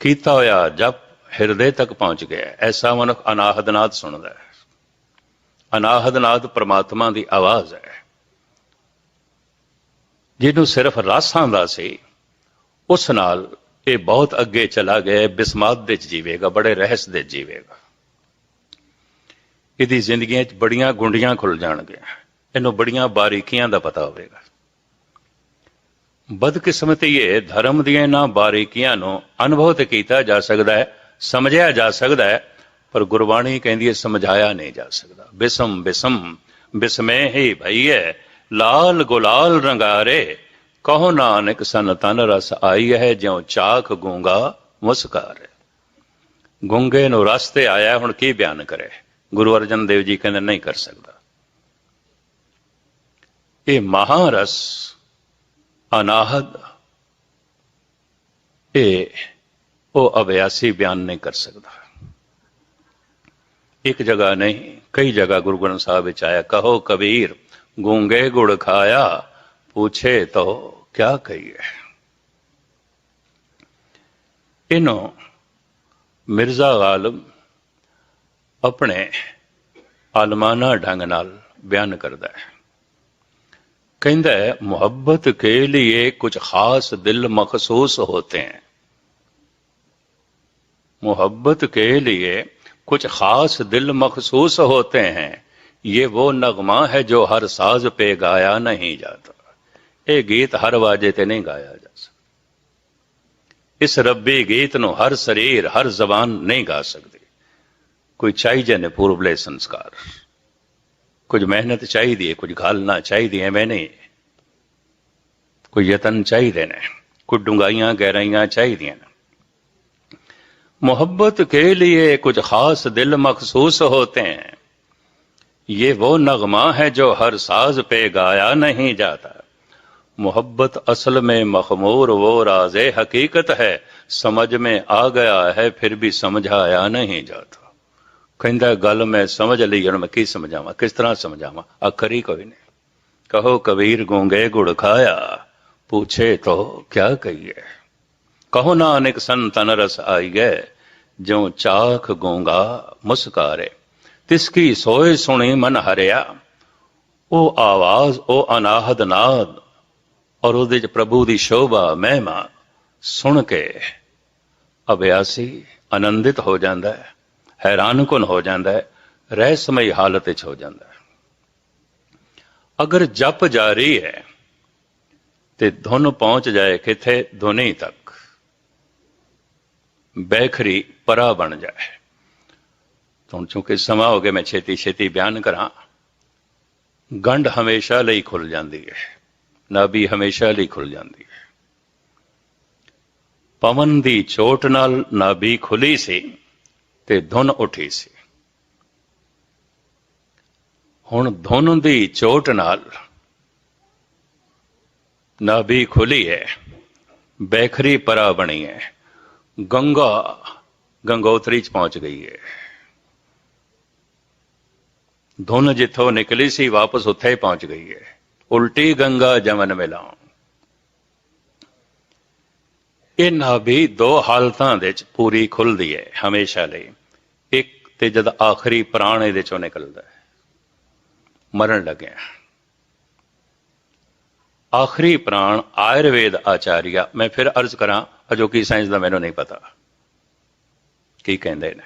ਕੀਤਾ ਹੋਇਆ ਜਪ ਹਿਰਦੇ ਤੱਕ ਪਹੁੰਚ ਗਿਆ ਐਸਾ ਮਨੁੱਖ ਅਨਾਹਦਨਾਦ ਸੁਣਦਾ ਹੈ। ਅਨਾਹਦ ਪ੍ਰਮਾਤਮਾ ਦੀ ਆਵਾਜ਼ ਹੈ। ਜਿਹਨੂੰ ਸਿਰਫ ਰਾਸਾਂ ਦਾ ਸੀ, ਉਸ ਨਾਲ ਇਹ ਬਹੁਤ ਅੱਗੇ ਚਲਾ ਗਿਆ, ਬਿਸਮਾਤ ਦੇ 'ਚ ਜੀਵੇਗਾ, ਬੜੇ ਰਹਿਸ ਦੇ ਜੀਵੇਗਾ। ਇਹਦੀ ਜ਼ਿੰਦਗੀਆਂ 'ਚ ਬੜੀਆਂ ਗੁੰਡੀਆਂ ਖੁੱਲ ਜਾਣਗੀਆਂ। ਇਹਨੂੰ ਬੜੀਆਂ ਬਾਰੀਕੀਆਂ ਦਾ ਪਤਾ ਹੋਵੇਗਾ। ਬਦਕਿਸਮਤੀ ਇਹ ਧਰਮ ਦੀਆਂ ਨਾ ਬਾਰੀਕੀਆਂ ਨੂੰ ਅਨੁਭਵ ਤੇ ਕੀਤਾ ਜਾ ਸਕਦਾ ਹੈ, ਸਮਝਿਆ ਜਾ ਸਕਦਾ ਹੈ, ਪਰ ਗੁਰਬਾਣੀ ਕਹਿੰਦੀ ਹੈ, ਸਮਝਾਇਆ ਨਹੀਂ ਜਾ ਸਕਦਾ। ਬਿਸਮ ਬਿਸਮ, ਬਿਸਮੇ ਹੀ ਭਈਏ, ਲਾਲ ਗੁਲਾਲ ਰੰਗਾਰੇ, ਕਹੋ ਨਾਨਕ ਸਨ ਤਨ ਰਸ ਆਈ ਹੈ ਜਿਉ ਚਾਖ ਗੂੰਗਾ ਮੁਸਕਾਰ। ਗੁੰਗੇ ਨੂੰ ਰਸ ਤੇ ਆਇਆ, ਹੁਣ ਕੀ ਬਿਆਨ ਕਰੇ? ਗੁਰੂ ਅਰਜਨ ਦੇਵ ਜੀ ਕਹਿੰਦੇ, ਨਹੀਂ ਕਰ ਸਕਦਾ। ਇਹ ਮਹਾਰਸ ਅਨਾਹਦ। ਇਹ ਉਹ ਅਭਿਆਸੀ ਬਿਆਨ ਨਹੀਂ ਕਰ ਸਕਦਾ। ਇੱਕ ਜਗ੍ਹਾ ਨਹੀਂ, ਕਈ ਜਗ੍ਹਾ ਗੁਰੂ ਗ੍ਰੰਥ ਸਾਹਿਬ ਵਿੱਚ ਆਇਆ, ਕਹੋ ਕਬੀਰ, ਗੂੰਗੇ ਗੁੜ ਖਾਇਆ, ਪੁੱਛੇ ਤੋ ਕਿਆ ਕਹੀਏ। ਇਹਨੂੰ ਮਿਰਜ਼ਾ ਗਾਲਬ ਆਪਣੇ ਆਲਮਾਨਾ ਢੰਗ ਨਾਲ ਬਿਆਨ ਕਰਦਾ ਹੈ। کہندہ ہے، محبت کے لیے کچھ خاص دل مخصوص ہوتے ہیں۔ محبت کے لیے کچھ خاص دل مخصوص ہوتے ہیں۔ یہ وہ نغمہ ہے جو ہر ساز پہ گایا نہیں جاتا۔ یہ گیت ہر واجے تے نہیں گایا جا سکتا۔ اس ربی گیت نو ہر شریر ہر زبان نہیں گا سکتی کوئی چاہیے نے پوربلے سنسکار۔ کچھ محنت چاہیے، کچھ گھالنا چاہیے میں نے کچھ یتن چاہیے نے، کچھ ڈونگائیاں گہرائیاں چاہیے محبت کے لیے کچھ خاص دل مخصوص ہوتے ہیں۔ یہ وہ نغمہ ہے جو ہر ساز پہ گایا نہیں جاتا۔ محبت اصل میں مخمور وہ راز حقیقت ہے، سمجھ میں آ گیا ہے، پھر بھی سمجھایا نہیں جاتا۔ ਕਹਿੰਦਾ, ਗੱਲ ਮੈਂ ਸਮਝ ਲਈ, ਹੁਣ ਮੈਂ ਕੀ ਸਮਝਾਵਾਂ? ਕਿਸ ਤਰ੍ਹਾਂ ਸਮਝਾਵਾਂ? ਆਖਰ ਹੀ ਕੋਈ ਨਹੀਂ। ਕਹੋ, ਕਬੀਰ ਗੂੰਗੇ ਗੁੜ ਖਾਇਆ, ਪੁੱਛੇ ਤੋ ਕਿਆ ਕਹੀਏ? ਕਹੋ, ਨਾਨਕ ਸੰਤਨ ਰਸ ਆਈ ਗਏ ਜਿਉ ਚਾਖ ਗੂੰਗਾ ਮੁਸਕਾਰੇ। ਤਿਸ ਕੀ ਸੋਏ ਸੁਣੀ ਮਨ ਹਰਿਆ, ਉਹ ਆਵਾਜ਼, ਉਹ ਅਨਾਹਦ ਨਾਦ, ਔਰ ਉਹਦੇ ਚ ਪ੍ਰਭੂ ਦੀ ਸ਼ੋਭਾ, ਮਹਿਮਾ ਸੁਣ ਕੇ ਅਭਿਆਸੀ, ਆਨੰਦਿਤ ਹੋ ਜਾਂਦਾ ਹੈ। ਹੈਰਾਨਕੁਨ ਹੋ ਜਾਂਦਾ ਹੈ, ਰਹਿਸਮਈ ਹਾਲਤ ਵਿੱਚ ਹੋ ਜਾਂਦਾ ਹੈ। ਅਗਰ ਜਪ ਜਾਰੀ ਹੈ, ਤੇ ਧੁਨ ਪਹੁੰਚ ਜਾਏ ਕਿਥੇ? ਧੁਨੀ ਤੱਕ। ਬੈਖਰੀ ਪਰਾ ਬਣ ਜਾਏ। ਤਾਂ ਚੁੱਕੇ ਸਮਾਂ ਹੋ ਗਿਆ, ਮੈਂ ਛੇਤੀ ਛੇਤੀ ਬਿਆਨ ਕਰਾਂ। ਗੰਢ ਹਮੇਸ਼ਾ ਲਈ ਖੁੱਲ ਜਾਂਦੀ ਹੈ, ਨਾਭੀ ਹਮੇਸ਼ਾ ਲਈ ਖੁੱਲ ਜਾਂਦੀ ਹੈ। ਪਵਨ ਦੀ ਚੋਟ ਨਾਲ ਨਾਭੀ ਖੁੱਲੀ ਸੀ। ਤੇ ਧੁਨ ਉੱਠੀ ਸੀ। ਹੁਣ ਧੁਨ ਦੀ ਚੋਟ ਨਾਲ ਨਾਭੀ ਖੁੱਲੀ ਹੈ, ਬੈਖਰੀ ਪਰਾ ਬਣੀ ਹੈ, ਗੰਗਾ ਗੰਗੋਤਰੀ ਚ ਪਹੁੰਚ ਗਈ ਹੈ। ਧੁਨ ਜਿੱਥੋਂ ਨਿਕਲੀ ਸੀ, ਵਾਪਸ ਉੱਥੇ ਹੀ ਪਹੁੰਚ ਗਈ ਹੈ। ਉਲਟੀ ਗੰਗਾ ਜਮਨ ਮਿਲਾਉ ਇਹ ਨਾਭੀ ਦੋ ਹਾਲਤਾਂ ਦੇ ਵਿੱਚ ਪੂਰੀ ਖੁੱਲਦੀ ਹੈ ਹਮੇਸ਼ਾ ਲਈ। ਇੱਕ ਤੇ ਜਦ ਆਖਰੀ ਪ੍ਰਾਣ ਇਹਦੇ ਚੋਂ ਨਿਕਲਦਾ ਹੈ, ਮਰਨ ਲੱਗਿਆ। ਆਖਰੀ ਪ੍ਰਾਣ ਆਯੁਰਵੇਦ ਆਚਾਰੀਆ, ਮੈਂ ਫਿਰ ਅਰਜ਼ ਕਰਾਂ, ਅਜੋਕੀ ਸਾਇੰਸ ਦਾ ਮੈਨੂੰ ਨਹੀਂ ਪਤਾ। ਕੀ ਕਹਿੰਦੇ ਨੇ?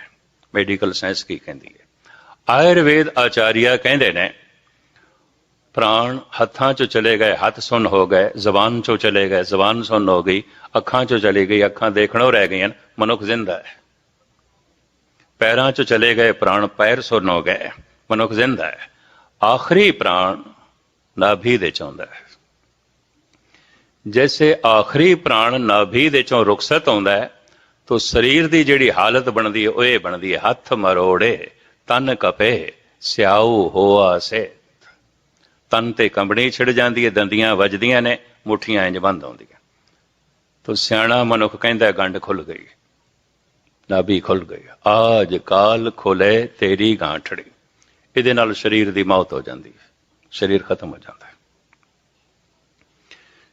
ਮੈਡੀਕਲ ਸਾਇੰਸ ਕੀ ਕਹਿੰਦੀ ਹੈ? ਆਯੁਰਵੇਦ ਆਚਾਰੀਆ ਕਹਿੰਦੇ ਨੇ ਪ੍ਰਾਣ ਹੱਥਾਂ ਚੋਂ ਚਲੇ ਗਏ, ਹੱਥ ਸੁੰਨ ਹੋ ਗਏ, ਜ਼ਬਾਨ ਚੋਂ ਚਲੇ ਗਏ, ਜ਼ਬਾਨ ਸੁੰਨ ਹੋ ਗਈ, ਅੱਖਾਂ ਚੋਂ ਚਲੀ ਗਈ, ਅੱਖਾਂ ਦੇਖਣੋਂ ਰਹਿ ਗਈਆਂ, ਮਨੁੱਖ ਜ਼ਿੰਦਾ ਹੈ। ਪੈਰਾਂ ਚੋਂ ਚਲੇ ਗਏ, ਪ੍ਰਾਣ ਪੈਰ ਸੁਣ ਹੋ ਗਏ, ਮਨੁੱਖ ਜ਼ਿੰਦਾ ਹੈ। ਆਖਰੀ ਪ੍ਰਾਣ ਨਾਭੀ ਦੇ ਚੋਂਦਾ ਹੈ। ਜੈਸੇ ਆਖਰੀ ਪ੍ਰਾਣ ਨਾਭੀ ਦੇ ਚੋਂ ਰੁਖਸਤ ਆਉਂਦਾ ਹੈ, ਤੋ ਸਰੀਰ ਦੀ ਜਿਹੜੀ ਹਾਲਤ ਬਣਦੀ ਹੈ, ਉਹ ਇਹ ਬਣਦੀ ਹੈ, ਹੱਥ ਮਰੋੜੇ, ਤਨ ਕਪੇ, ਸਿਆਉ ਹੋਆ ਸੇ ਤਨ ਤੇ ਕੰਬਣੀ ਛਿੜ ਜਾਂਦੀ ਹੈ, ਦੰਦੀਆਂ ਵੱਜਦੀਆਂ ਨੇ, ਮੁੱਠੀਆਂ ਇੰਜ ਬੰਦ ਆਉਂਦੀਆਂ। ਤੋ ਸਿਆਣਾ ਮਨੁੱਖ ਕਹਿੰਦਾ, ਗੰਢ ਖੁੱਲ ਗਈ, ਨਾਭੀ ਖੁੱਲ ਗਈ। ਆਜ ਕਾਲ ਖੁਲੇ ਤੇਰੀ ਗਾਂਠੜੀ ਇਹਦੇ ਨਾਲ ਸਰੀਰ ਦੀ ਮੌਤ ਹੋ ਜਾਂਦੀ ਹੈ, ਸਰੀਰ ਖਤਮ ਹੋ ਜਾਂਦਾ ਹੈ।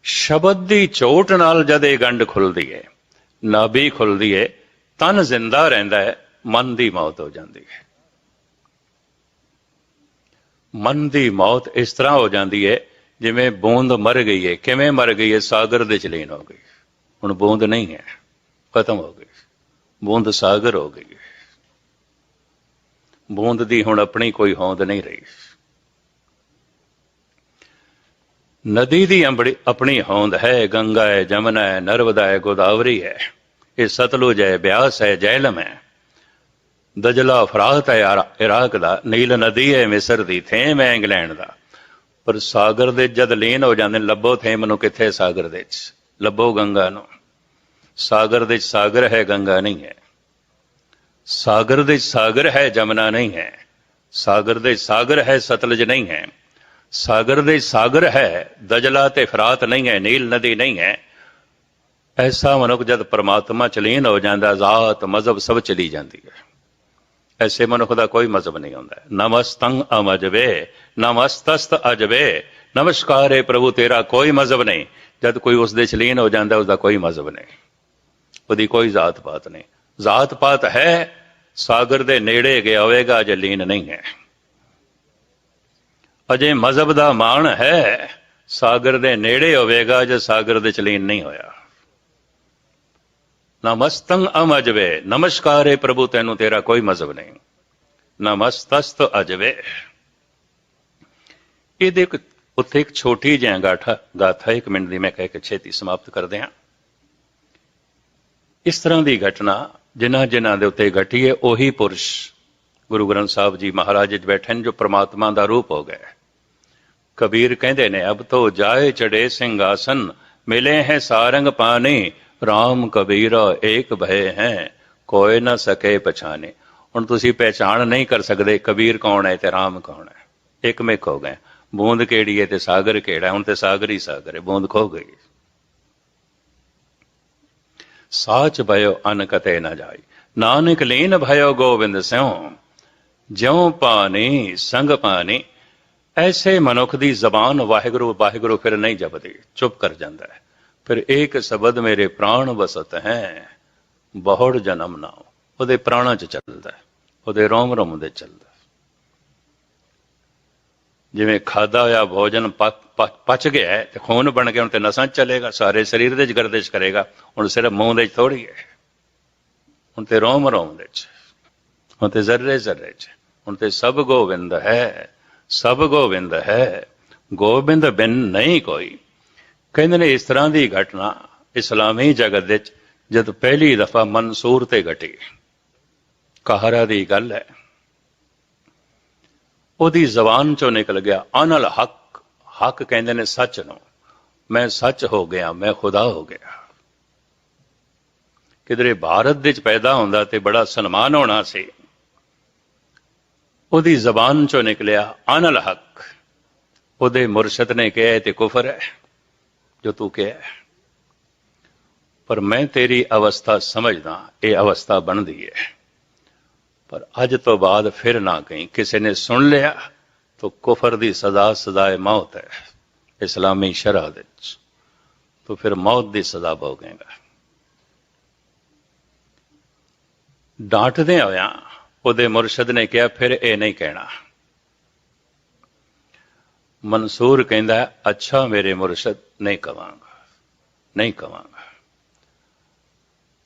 ਸ਼ਬਦ ਦੀ ਚੋਟ ਨਾਲ ਜਦ ਇਹ ਗੰਢ ਖੁੱਲਦੀ ਹੈ, ਨਾਭੀ ਖੁੱਲਦੀ ਹੈ, ਤਨ ਜ਼ਿੰਦਾ ਰਹਿੰਦਾ ਹੈ, ਮਨ ਦੀ ਮੌਤ ਹੋ ਜਾਂਦੀ ਹੈ। ਮਨ ਦੀ ਮੌਤ ਇਸ ਤਰ੍ਹਾਂ ਹੋ ਜਾਂਦੀ ਹੈ, ਜਿਵੇਂ ਬੂੰਦ ਮਰ ਗਈ ਹੈ। ਕਿਵੇਂ ਮਰ ਗਈ ਹੈ? ਸਾਗਰ ਦੇ ਚਲੀਨ ਹੋ ਗਈ। ਹੁਣ ਬੂੰਦ ਨਹੀਂ ਹੈ, ਖਤਮ ਹੋ ਗਈ। ਬੂੰਦ ਸਾਗਰ ਹੋ ਗਈ ਹੈ। ਬੂੰਦ ਦੀ ਹੁਣ ਆਪਣੀ ਕੋਈ ਹੋਂਦ ਨਹੀਂ ਰਹੀ। ਨਦੀ ਦੀ ਅੰਬੜੀ ਆਪਣੀ ਹੋਂਦ ਹੈ, ਗੰਗਾ ਹੈ, ਜਮਨਾ ਹੈ, ਨਰਮਦਾ ਹੈ, ਗੋਦਾਵਰੀ ਹੈ। ਇਹ ਸਤਲੁਜ ਹੈ, ਬਿਆਸ ਹੈ, ਜੈਲਮ ਹੈ। ਦਜਲਾ ਫਰਾਤ ਹੈ ਇਰਾ- ਇਰਾਕ ਦਾ ਨੀਲ ਨਦੀ ਹੈ ਮਿਸਰ ਦੀ ਥੇਮ ਹੈ ਇੰਗਲੈਂਡ ਦਾ। ਪਰ ਸਾਗਰ ਦੇ ਜਦ ਲੀਨ ਹੋ ਜਾਂਦੇ ਨੇ, ਲੱਭੋ ਥੇਮ ਨੂੰ ਕਿੱਥੇ ਸਾਗਰ ਦੇ ਚ ਲੱਭੋ ਗੰਗਾ ਨੂੰ। ਸਾਗਰ ਦੇ ਸਾਗਰ ਹੈ ਗੰਗਾ ਨਹੀਂ ਹੈ। ਸਾਗਰ ਦੇ ਸਾਗਰ ਹੈ ਜਮਨਾ ਨਹੀਂ ਹੈ। ਸਾਗਰ ਦੇ ਸਾਗਰ ਹੈ ਸਤਲਜ ਨਹੀਂ ਹੈ। ਸਾਗਰ ਦੇ ਸਾਗਰ ਹੈ ਦਜਲਾ ਤੇ ਫਰਾਤ ਨਹੀਂ ਹੈ ਨੀਲ ਨਦੀ ਨਹੀਂ ਹੈ। ਐਸਾ ਮਨੁੱਖ ਜਦ ਪਰਮਾਤਮਾ ਚ ਲੀਨ ਹੋ ਜਾਂਦਾ ਜ਼ਾਤ ਮਜ਼ਹਬ ਸਭ ਚਲੀ ਜਾਂਦੀ ਹੈ। ਐਸੇ ਮਨੁੱਖ ਦਾ ਕੋਈ ਮਜ਼ਹਬ ਨਹੀਂ ਹੁੰਦਾ। ਨਮਸਤੰ ਅਮਜਵੇ, ਨਮਸਤਸਤ ਅਜਵੇ, ਨਮਸਕਾਰ ਹੈ ਪ੍ਰਭੂ, ਤੇਰਾ ਕੋਈ ਮਜ਼ਹਬ ਨਹੀਂ। ਜਦ ਕੋਈ ਉਸ ਦੇ ਚ ਹੋ ਜਾਂਦਾ ਉਸ ਦਾ ਕੋਈ ਮਜ਼ਹਬ ਨਹੀਂ। ਉਹਦੀ ਕੋਈ ਜ਼ਾਤ ਪਾਤ ਨਹੀਂ। ਜ਼ਾਤ ਪਾਤ ਹੈ, ਸਾਗਰ ਦੇ ਨੇੜੇ ਗਿਆ ਹੋਵੇਗਾ ਅਜੇ ਲੀਨ ਨਹੀਂ ਹੈ। ਅਜੇ ਮਜ਼ਹਬ ਦਾ ਮਾਣ ਹੈ, ਸਾਗਰ ਦੇ ਨੇੜੇ ਹੋਵੇਗਾ ਜੇ ਸਾਗਰ ਦੇ ਚ ਲੀਨ ਨਹੀਂ ਹੋਇਆ। ਨਮਸਤੰ ਅਮਜਵੇ। ਨਮਸਕਾਰ ਹੈ ਪ੍ਰਭੂ, ਤੈਨੂੰ ਤੇਰਾ ਕੋਈ ਮਜ਼ਹਬ ਨਹੀਂ। ਨਮਸਤਸਤ ਅਜਵੇ। ਇਹਦੇ ਉੱਥੇ ਇੱਕ ਛੋਟੀ ਜਿਹੀ ਗਾਥਾ ਗਾਥਾ, ਇੱਕ ਮਿੰਟ ਦੀ ਮੈਂ ਕਹਿ ਕੇ ਛੇਤੀ ਸਮਾਪਤ ਕਰਦੇ ਹਾਂ। ਇਸ ਤਰ੍ਹਾਂ ਦੀ ਘਟਨਾ ਜਿਨ੍ਹਾਂ ਜਿਨ੍ਹਾਂ ਦੇ ਉੱਤੇ ਘਟੀ ਹੈ, ਉਹੀ ਪੁਰਸ਼ ਗੁਰੂ ਗ੍ਰੰਥ ਸਾਹਿਬ ਜੀ ਮਹਾਰਾਜ ਜੀ ਬੈਠੇ ਨੇ, ਜੋ ਪ੍ਰਮਾਤਮਾ ਦਾ ਰੂਪ ਹੋ ਗਏ। ਕਬੀਰ ਕਹਿੰਦੇ ਨੇ, ਅਬ ਤੋ ਜਾਏ ਚੜੇ ਸਿੰਘਾਸਨ, ਮਿਲੇ ਹੈ ਸਾਰੰਗ ਪਾਣੀ RAM ਕਬੀਰ ਏਕ ਭਏ ਹੈ, ਕੋਈ ਨਾ ਸਕੇ ਪਛਾਣੇ। ਹੁਣ ਤੁਸੀਂ ਪਹਿਚਾਣ ਨਹੀਂ ਕਰ ਸਕਦੇ ਕਬੀਰ ਕੌਣ ਹੈ ਤੇ RAM ਕੌਣ ਹੈ। ਇੱਕ ਮਿਕ ਹੋ ਗਏ। ਬੂੰਦ ਕਿਹੜੀ ਹੈ ਤੇ ਸਾਗਰ ਕਿਹੜਾ ਹੁਣ ਤੇ ਸਾਗਰ ਹੀ ਸਾਗਰ ਹੈ। ਬੂੰਦ ਖੋ ਗਈ। ਸਾਚ ਭਇਓ ਅਨ ਕਤੇ ਨਾ ਜਾਈ। ਨਾਨਕ ਲੀਨ ਭਇਓ ਗੋਬਿੰਦ ਸਿਉ। ਜਿਉ ਪਾਣੀ, ਸੰਗ ਪਾਣੀ। ਐਸੇ ਮਨੁੱਖ ਦੀ ਜ਼ਬਾਨ ਵਾਹਿਗੁਰੂ ਵਾਹਿਗੁਰੂ ਫਿਰ ਨਹੀਂ ਜਪਦੀ। ਚੁੱਪ ਕਰ ਜਾਂਦਾ ਹੈ। ਫਿਰ ਇੱਕ ਸ਼ਬਦ ਮੇਰੇ ਪ੍ਰਾਣ ਵਸਤ ਹੈ, ਬਹੁੜ ਜਨਮ ਨਾ। ਉਹਦੇ ਪ੍ਰਾਣਾਂ 'ਚ ਚੱਲਦਾ ਉਹਦੇ ਰੋਮ ਰੋਮ ਦੇ ਚੱਲਦਾ ਜਿਵੇਂ ਖਾਦਾ ਹੋਇਆ, ਭੋਜਨ ਪਚ- ਗਿਆ ਤੇ ਖੂਨ ਬਣ ਗਿਆ, ਹੁਣ ਤੇ ਨਸਾਂ 'ਚ ਚਲੇਗਾ, ਸਾਰੇ ਸਰੀਰ ਦੇ 'ਚ ਗਰਦਿਸ਼ ਕਰੇਗਾ, ਹੁਣ ਸਿਰਫ ਮੂੰਹ ਦੇ 'ਚ ਥੋੜੀ ਹੈ। ਹੁਣ ਤੇ ਰੋਮ ਰੋਮ ਦੇ 'ਚ, ਹੁਣ ਤੇ ਜ਼ਰਰੇ ਜ਼ਰਰੇ 'ਚ, ਹੁਣ ਤੇ ਸਭ ਗੋਬਿੰਦ ਹੈ, ਸਭ ਗੋਬਿੰਦ ਹੈ ਗੋਬਿੰਦ ਬਿਨ ਨਹੀਂ ਕੋਈ। ਕਹਿੰਦੇ ਨੇ ਇਸ ਤਰ੍ਹਾਂ ਦੀ ਘਟਨਾ ਇਸਲਾਮੀ ਜਗਤ ਵਿੱਚ ਜਦ ਪਹਿਲੀ ਦਫਾ ਮਨਸੂਰ ਤੇ ਘਟੀ। ਕਹਾਰਾ ਦੀ ਗੱਲ ਹੈ। ਉਹਦੀ ਜ਼ਬਾਨ ਚੋਂ ਨਿਕਲ ਗਿਆ, ਅਨਲ ਹੱਕ। ਹੱਕ ਕਹਿੰਦੇ ਨੇ ਸੱਚ ਨੂੰ। ਮੈਂ ਸੱਚ ਹੋ ਗਿਆ, ਮੈਂ ਖੁਦਾ ਹੋ ਗਿਆ। ਕਿਧਰੇ ਭਾਰਤ ਦੇ ਵਿੱਚ ਪੈਦਾ ਹੁੰਦਾ ਤੇ ਬੜਾ ਸਨਮਾਨ ਹੋਣਾ ਸੀ। ਉਹਦੀ ਜ਼ਬਾਨ ਚੋਂ ਨਿਕਲਿਆ, ਅਨਲ ਹੱਕ। ਉਹਦੇ ਮੁਰਸ਼ਦ ਨੇ ਕਿਹਾ ਤੇ ਕੁਫਰ ਹੈ। ਜੋ ਤੂੰ ਕਿਹਾ। ਪਰ ਮੈਂ ਤੇਰੀ ਅਵਸਥਾ ਸਮਝਦਾ, ਇਹ ਅਵਸਥਾ ਬਣਦੀ ਹੈ। ਪਰ ਅੱਜ ਤੋਂ ਬਾਅਦ ਫਿਰ ਨਾ ਕਹੀਂ, ਕਿਸੇ ਨੇ ਸੁਣ ਲਿਆ, ਤਾਂ ਕੁਫਰ ਦੀ ਸਜ਼ਾ ਸਜ਼ਾਏ ਮੌਤ ਹੈ, ਇਸਲਾਮੀ ਸ਼ਰਅ ਦੇ ਵਿੱਚ। ਤਾਂ ਫਿਰ ਮੌਤ ਦੀ ਸਜ਼ਾ ਭੋਗੇਗਾ। ਡਾਂਟਦੇ ਹੋਇਆ ਉਹਦੇ ਮੁਰਸ਼ਦ ਨੇ ਕਿਹਾ, ਫਿਰ ਇਹ ਨਹੀਂ ਕਹਿਣਾ। ਮਨਸੂਰ ਕਹਿੰਦਾ, ਅੱਛਾ ਮੇਰੇ ਮੁਰਸ਼ਦ, ਨਹੀਂ ਕਵਾਂਗਾ ਨਹੀਂ ਕਵਾਂਗਾ।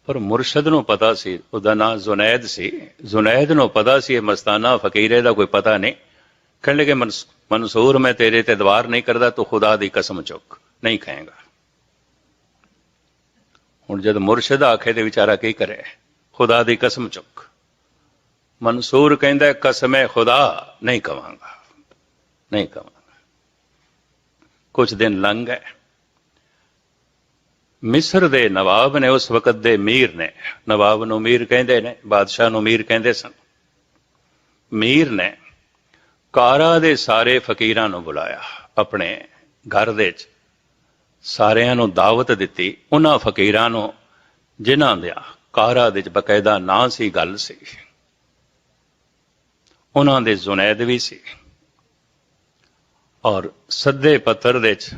ਪਰ ਮੁਰਸ਼ਦ ਨੂੰ ਪਤਾ ਸੀ, ਉਹਦਾ ਨਾਂ ਜ਼ੁਨੈਦ ਸੀ। ਜ਼ੁਨੈਦ ਨੂੰ ਪਤਾ ਸੀ, ਇਹ ਮਸਤਾਨਾ ਫਕੀਰੇ ਦਾ ਕੋਈ ਪਤਾ ਨਹੀਂ। ਕਹਿਣ ਲੱਗੇ, ਮਨਸ- ਮਨਸੂਰ, ਮੈਂ ਤੇਰੇ ਤੇ ਦਵਾਰ ਨਹੀਂ ਕਰਦਾ, ਤੂੰ ਖੁਦਾ ਦੀ ਕਸਮ ਚੁੱਕ, ਨਹੀਂ ਖਾਏਗਾ ਹੁਣ ਜਦ ਮੁਰਸ਼ਦ ਆਖੇ ਤੇ ਵਿਚਾਰਾ ਕੀ ਕਰੇ? ਖੁਦਾ ਦੀ ਕਸਮ ਚੁੱਕ। ਮਨਸੂਰ ਕਹਿੰਦਾ, ਕਸਮੇ ਖੁਦਾ, ਨਹੀਂ ਕਵਾਂਗਾ ਨਹੀਂ ਕਵਾਂਗਾ। ਕੁਝ ਦਿਨ ਲੰਘ ਗਏ। ਮਿਸਰ ਦੇ ਨਵਾਬ ਨੇ ਉਸ ਵਕਤ ਦੇ ਮੀਰ ਨੇ, ਨਵਾਬ ਨੂੰ ਮੀਰ ਕਹਿੰਦੇ ਨੇ, ਬਾਦਸ਼ਾਹ ਨੂੰ ਮੀਰ ਕਹਿੰਦੇ ਸਨ। ਮੀਰ ਨੇ ਕਾਰਾ ਦੇ ਸਾਰੇ ਫਕੀਰਾਂ ਨੂੰ ਬੁਲਾਇਆ, ਆਪਣੇ ਘਰ ਦੇ ਵਿੱਚ। ਸਾਰਿਆਂ ਨੂੰ ਦਾਵਤ ਦਿੱਤੀ, ਉਹਨਾਂ ਫਕੀਰਾਂ ਨੂੰ, ਜਿਨ੍ਹਾਂ ਦੇ ਕਾਰਾ ਦੇ ਵਿੱਚ ਬਕਾਇਦਾ ਨਾਂ ਸੀ, ਗੱਲ ਸੀ। ਉਹਨਾਂ ਦੇ ਜ਼ੁਨੈਦ ਵੀ ਸੀ। ਔਰ ਸੱਦੇ ਪੱਤਰ ਦੇ ਵਿੱਚ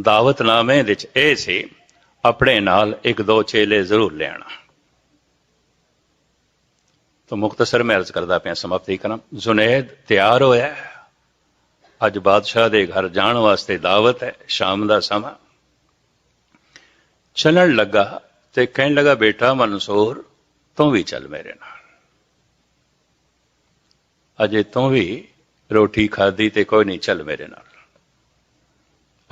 ਦਾਵਤਨਾਮੇ ਵਿੱਚ ਇਹ ਸੀ, ਆਪਣੇ ਨਾਲ ਇੱਕ ਦੋ ਚੇਲੇ ਜ਼ਰੂਰ ਲਿਆਣਾ ਤਾਂ ਮੁਖਤਸਰ ਮੈਂ ਅਰਜ਼ ਕਰਦਾ ਪਿਆ, ਸਮਾਪਤੀ ਕਰਾਂ। ਜ਼ੁਨੈਦ ਤਿਆਰ ਹੋਇਆ ਅੱਜ ਬਾਦਸ਼ਾਹ ਦੇ ਘਰ ਜਾਣ ਵਾਸਤੇ ਦਾਵਤ ਹੈ, ਸ਼ਾਮ ਦਾ ਸਮਾਂ। ਚੱਲਣ ਲੱਗਾ ਤੇ ਕਹਿਣ ਲੱਗਾ, ਬੇਟਾ ਮਨਸੂਰ, ਤੂੰ ਵੀ ਚੱਲ ਮੇਰੇ ਨਾਲ। ਅਜੇ ਤੂੰ ਵੀ ਰੋਟੀ ਖਾਦੀ ਤੇ ਕੋਈ ਨਹੀਂ, ਚੱਲ ਮੇਰੇ ਨਾਲ।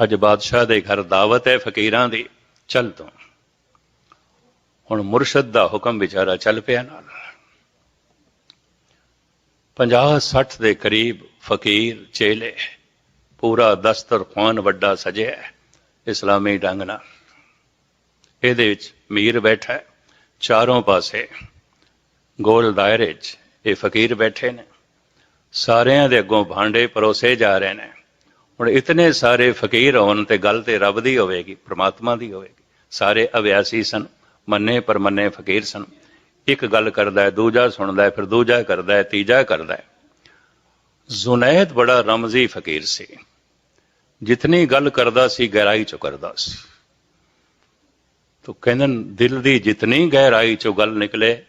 ਅੱਜ ਬਾਦਸ਼ਾਹ ਦੇ ਘਰ ਦਾਵਤ ਹੈ ਫਕੀਰਾਂ ਦੀ, ਚੱਲ ਤੂੰ। ਹੁਣ ਮੁਰਸ਼ਦ ਦਾ ਹੁਕਮ ਵਿਚਾਰਾ ਚੱਲ ਪਿਆ ਨਾਲ। 50 60 ਦੇ ਕਰੀਬ ਫਕੀਰ ਚੇਲੇ, ਪੂਰਾ ਦਸਤਰਖਾਨ ਵੱਡਾ ਸਜਿਆ ਇਸਲਾਮੀ ਢੰਗ ਨਾਲ। ਇਹਦੇ ਵਿੱਚ ਮੀਰ ਬੈਠਾ ਚਾਰੋਂ ਪਾਸੇ ਗੋਲ ਦਾਇਰੇ 'ਚ ਇਹ ਫਕੀਰ ਬੈਠੇ ਨੇ। ਸਾਰਿਆਂ ਦੇ ਅੱਗੋਂ ਭਾਂਡੇ ਪਰੋਸੇ ਜਾ ਰਹੇ ਨੇ। ਹੁਣ ਇਤਨੇ ਸਾਰੇ ਫਕੀਰ ਹੋਣ ਤੇ ਗੱਲ ਤੇ ਰੱਬ ਦੀ ਹੋਵੇਗੀ, ਪ੍ਰਮਾਤਮਾ ਦੀ ਹੋਵੇਗੀ। ਸਾਰੇ ਅਵਿਆਸੀ ਸਨ, ਮੰਨੇ ਪਰ ਮੰਨੇ ਫਕੀਰ ਸਨ। ਇੱਕ ਗੱਲ ਕਰਦਾ ਹੈ, ਦੂਜਾ ਸੁਣਦਾ ਹੈ, ਫਿਰ ਦੂਜਾ ਕਰਦਾ ਹੈ, ਤੀਜਾ ਕਰਦਾ ਹੈ। ਜ਼ੁਨੈਦ ਬੜਾ ਰਮਜ਼ੀ ਫਕੀਰ ਸੀ। ਜਿਤਨੀ ਗੱਲ ਕਰਦਾ ਸੀ, ਗਹਿਰਾਈ ਚੋਂ ਕਰਦਾ ਸੀ। ਤੋ ਕਹਿੰਦੇ ਦਿਲ ਦੀ ਜਿਤਨੀ ਗਹਿਰਾਈ ਚੋਂ ਗੱਲ ਨਿਕਲੇ,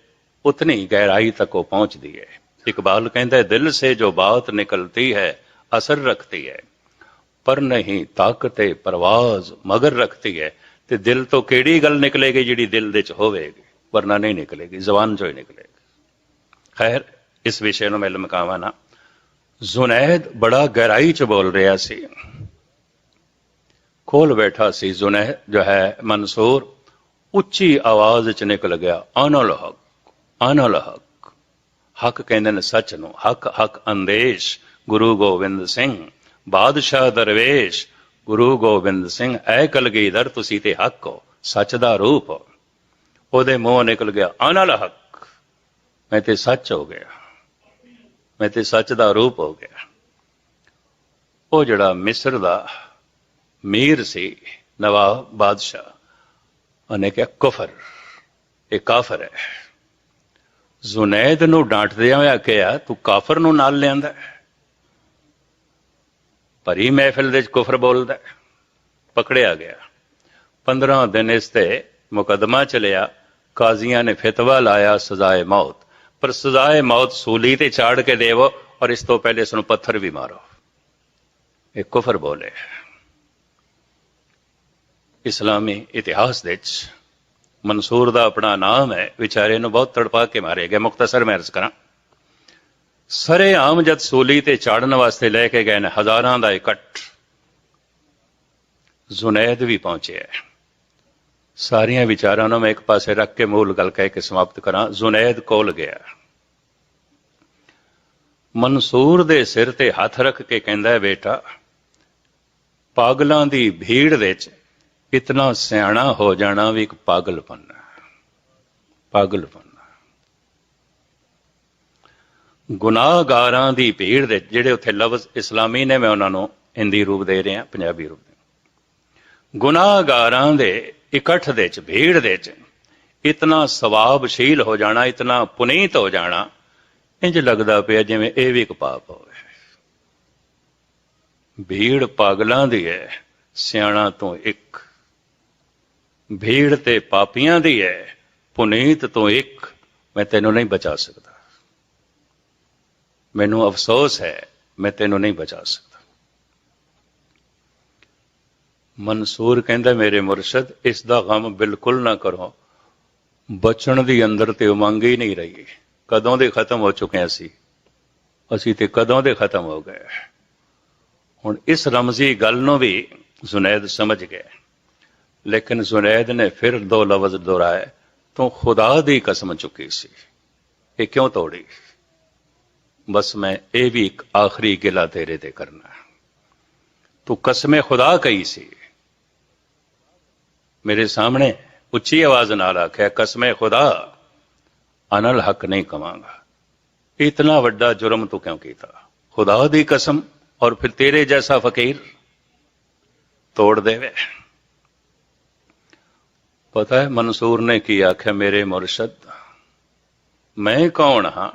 ਉਤਨੀ ਗਹਿਰਾਈ ਤੱਕ ਉਹ ਪਹੁੰਚਦੀ ਹੈ। ਇਕਬਾਲ ਕਹਿੰਦਾ, ਦਿਲ ਸੇ ਜੋ ਬਾਤ ਨਿਕਲਤੀ ਹੈ, ਅਸਰ ਰੱਖਤੀ ਹੈ। ਪਰ ਨਹੀਂ, ਤਾਕਤੇ ਪਰਵਾਜ਼ ਮਗਰ ਰੱਖਤੀ ਹੈ। ਤੇ ਦਿਲ ਤੋਂ ਕਿਹੜੀ ਗੱਲ ਨਿਕਲੇਗੀ ਜਿਹੜੀ ਦਿਲ ਦੇ ਚ ਹੋਵੇਗੀ? ਵਰਨਾ ਨਹੀਂ ਨਿਕਲੇਗੀ, ਜ਼ਬਾਨ ਚੋਂ ਹੀ ਨਿਕਲੇਗੀ। ਖੈਰ, ਇਸ ਵਿਸ਼ੇ ਨੂੰ ਮੈਂ ਲਮਕਾਵਾਂ ਨਾ। ਜ਼ੁਨੈਦ ਬੜਾ ਗਹਿਰਾਈ ਚ ਬੋਲ ਰਿਹਾ ਸੀ। ਖੋਲ ਬੈਠਾ ਸੀ ਜ਼ੁਨੈਦ, ਜੋ ਹੈ ਮਨਸੂਰ। ਉੱਚੀ ਆਵਾਜ਼ ਚ ਨਿਕਲ ਗਿਆ ਅਨਲ ਹਕ ਅਨਲ ਹੱਕ ਕਹਿੰਦੇ ਨੇ ਸੱਚ ਨੂੰ, ਹੱਕ ਹੱਕ ਅੰਦੇਸ਼, ਗੁਰੂ ਗੋਬਿੰਦ ਸਿੰਘ। ਬਾਦਸ਼ਾਹ ਦਰਵੇਸ਼, ਗੁਰੂ ਗੋਬਿੰਦ ਸਿੰਘ, ਐ ਕਲਗੀਧਰ ਤੁਸੀਂ ਤੇ ਹੱਕ ਹੋ, ਸੱਚ ਦਾ ਰੂਪ ਉਹਦੇ ਮੂੰਹ ਨਿਕਲ ਗਿਆ ਅਨਲ ਹੱਕ। ਮੈਂ ਤੇ ਸੱਚ ਹੋ ਗਿਆ। ਮੈਂ ਤੇ ਸੱਚ ਦਾ ਰੂਪ ਹੋ ਗਿਆ। ਉਹ ਜਿਹੜਾ ਮਿਸਰ ਦਾ ਮੀਰ ਸੀ, ਨਵਾਬ ਬਾਦਸ਼ਾਹ, ਉਹਨੇ ਕਿਹਾ, ਕੁਫਰ, ਇਹ ਕਾਫਰ ਹੈ। ਜ਼ੁਨੈਦ ਨੂੰ ਡਾਂਟਦਿਆਂ ਹੋਇਆ ਕਿਹਾ, ਤੂੰ ਕਾਫਰ ਨੂੰ ਨਾਲ ਲਿਆਂਦਾ ਹੈ। ਭਰੀ ਮਹਿਫਿਲ ਦੇ ਵਿੱਚ ਕੁਫਰ ਬੋਲਦਾ ਪਕੜਿਆ ਗਿਆ। 15 ਦਿਨ ਇਸ ਤੇ ਮੁਕਦਮਾ ਚਲਿਆ। ਕਾਜ਼ੀਆਂ ਨੇ ਫਤਵਾ ਲਾਇਆ ਸਜ਼ਾਏ ਮੌਤ। ਪਰ ਸਜ਼ਾਏ ਮੌਤ ਸੂਲੀ ਤੇ ਚਾੜ ਕੇ ਦੇਵੋ ਔਰ ਇਸ ਤੋਂ ਪਹਿਲੇ ਇਸ ਨੂੰ ਪੱਥਰ ਵੀ ਮਾਰੋ। ਇਹ ਕੁਫਰ ਬੋਲੇ ਇਸਲਾਮੀ ਇਤਿਹਾਸ ਦੇ ਵਿੱਚ ਮਨਸੂਰ ਦਾ ਆਪਣਾ ਨਾਮ ਹੈ, ਵਿਚਾਰੇ ਨੂੰ ਬਹੁਤ ਤੜਪਾ ਕੇ ਮਾਰੇ ਗਏ ਮੁਖਤਸਰ ਮੈਂ ਅਰਜ਼ ਕਰਾਂ। ਸਰੇ ਆਮ ਜਦ ਸੂਲੀ ਤੇ ਚਾੜਨ ਵਾਸਤੇ ਲੈ ਕੇ ਗਏ ਨੇ, ਹਜ਼ਾਰਾਂ ਦਾ ਇਕੱਠ ਜ਼ੁਨੈਦ ਵੀ ਪਹੁੰਚਿਆ ਸਾਰੀਆਂ ਵਿਚਾਰਾਂ ਨੂੰ ਮੈਂ ਇੱਕ ਪਾਸੇ ਰੱਖ ਕੇ ਮੂਲ ਗੱਲ ਕਹਿ ਕੇ ਸਮਾਪਤ ਕਰਾਂ, ਜ਼ੁਨੈਦ ਕੋਲ ਗਿਆ। ਮਨਸੂਰ ਦੇ ਸਿਰ ਤੇ ਹੱਥ ਰੱਖ ਕੇ ਕਹਿੰਦਾ ਬੇਟਾ, ਪਾਗਲਾਂ ਦੀ ਭੀੜ ਵਿੱਚ ਇਤਨਾ ਸਿਆਣਾ ਹੋ ਜਾਣਾ ਵੀ ਇੱਕ ਪਾਗਲਪਨ ਹੈ। ਪਾਗਲਪਨ ਹੈ। ਗੁਨਾਹਗਾਰਾਂ ਦੀ ਭੀੜ ਦੇ ਜਿਹੜੇ ਉੱਥੇ ਲਫ਼ਜ਼ ਇਸਲਾਮੀ ਨੇ, ਮੈਂ ਉਹਨਾਂ ਨੂੰ ਹਿੰਦੀ ਰੂਪ ਦੇ ਰਿਹਾ, ਪੰਜਾਬੀ ਰੂਪ ਦੇ ਗੁਨਾਹਗਾਰਾਂ ਦੇ ਇਕੱਠ ਦੇ ਚ ਭੀੜ ਦੇ ਚ ਇਤਨਾ ਸਵਾਬਸ਼ੀਲ ਹੋ ਜਾਣਾ, ਇਤਨਾ ਪੁਨੀਤ ਹੋ ਜਾਣਾ, ਇੰਜ ਲੱਗਦਾ ਪਿਆ ਜਿਵੇਂ ਇਹ ਵੀ ਇੱਕ ਪਾਪ ਹੋਵੇ। ਭੀੜ ਪਾਗਲਾਂ ਦੀ ਹੈ, ਸਿਆਣਾ ਤੋਂ ਇੱਕ ਭੀੜ ਤੇ ਪਾਪੀਆਂ ਦੀ ਹੈ ਪੁਨੀਤ ਤੋਂ ਇੱਕ ਮੈਂ ਤੈਨੂੰ ਨਹੀਂ ਬਚਾ ਸਕਦਾ। ਮੈਨੂੰ ਅਫਸੋਸ ਹੈ, ਮੈਂ ਤੈਨੂੰ ਨਹੀਂ ਬਚਾ ਸਕਦਾ। ਮਨਸੂਰ ਕਹਿੰਦਾ, ਮੇਰੇ ਮੁਰਸ਼ਦ, ਇਸ ਦਾ ਗਮ ਬਿਲਕੁਲ ਨਾ ਕਰੋ। ਬਚਣ ਦੀ ਅੰਦਰ ਤੇ ਉਮੰਗ ਹੀ ਨਹੀਂ ਰਹੀ। ਕਦੋਂ ਦੇ ਖਤਮ ਹੋ ਚੁੱਕੇ ਅਸੀਂ? ਅਸੀਂ ਤੇ ਕਦੋਂ ਦੇ ਖਤਮ ਹੋ ਗਏ ਹੁਣ ਇਸ ਰਮਜ਼ੀ ਗੱਲ ਨੂੰ ਵੀ ਜ਼ੁਨੈਦ ਸਮਝ ਗਏ ਗਿਆ ਲੇਕਿਨ ਜ਼ੁਨੈਦ ਨੇ ਫਿਰ ਦੋ ਲਫ਼ਜ਼ ਦੁਹਰਾਏ ਤੂੰ ਖੁਦਾ ਦੀ ਕਸਮ ਚੁੱਕੀ ਸੀ ਇਹ ਕਿਉਂ ਤੋੜੀ ਬਸ ਮੈਂ ਇਹ ਵੀ ਇੱਕ ਆਖਰੀ ਗਿਲਾ ਤੇਰੇ ਤੇ ਕਰਨਾ ਹੈ। ਤੂੰ ਕਸਮੇ ਖੁਦਾ ਕਹੀ ਸੀ ਮੇਰੇ ਸਾਹਮਣੇ ਉੱਚੀ ਆਵਾਜ਼ ਨਾਲ ਆਖਿਆ ਕਸਮੇ ਖੁਦਾ ਅਨਲ ਹਕ ਨਹੀਂ ਕਵਾਂਗਾ ਇਤਨਾ ਵੱਡਾ ਜੁਰਮ ਤੂੰ ਕਿਉਂ ਕੀਤਾ ਖੁਦਾ ਦੀ ਕਸਮ ਔਰ ਫਿਰ ਤੇਰੇ ਜੈਸਾ ਫਕੀਰ ਤੋੜ ਦੇਵੇ ਪਤਾ ਹੈ, ਮਨਸੂਰ ਨੇ ਕੀ ਆਖਿਆ? ਮੇਰੇ ਮੁਰਸ਼ਦ, ਮੈਂ ਕੌਣ ਹਾਂ?